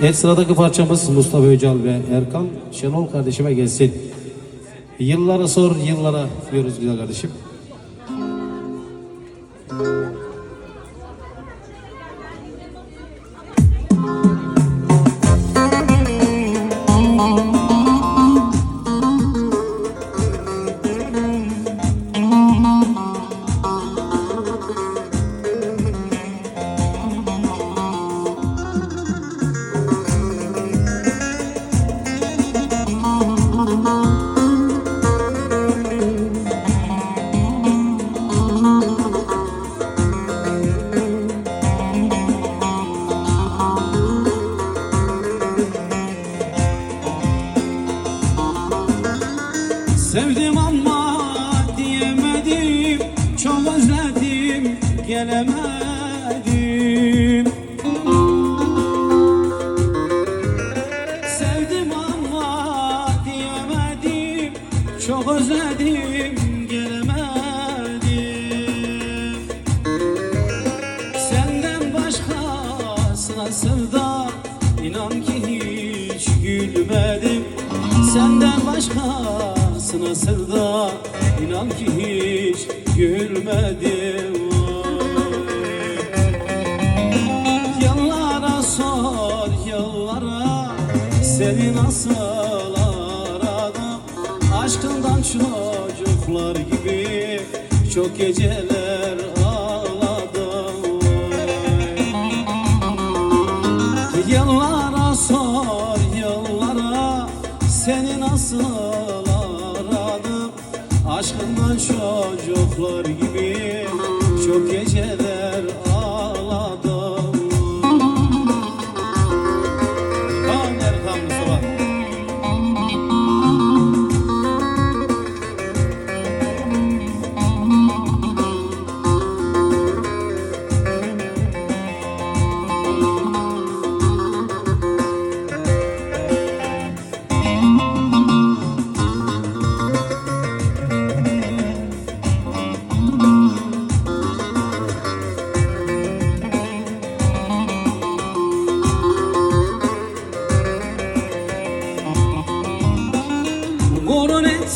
Evet sıradaki parçamız Mustafa Öcal ve Erkan Şenol kardeşime gelsin. Yıllara sor yıllara diyoruz güzel kardeşim. Sevdim ama diyemedim Çok özledim gelemedim. Sevdim ama diyemedim Çok özledim gelemedim. Senden başkasına sevda inan ki hiç gülmedim. Senden başkasına sevda inan ki hiç gülmedim Vay. Yıllara sor yıllara Seni nasıl aradım? Aşkından çocuklar gibi Çok geceler ağladım. Yıllara sor yıllara Seni nasıl aşkından çocuklar gibi. Çok gecede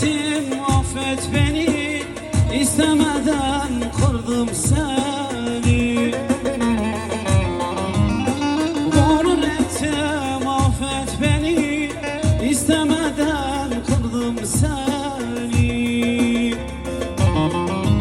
Hasretim affet beni. İstemeden kırdım seni. Gurur ettim affet beni. İstemeden kırdım seni.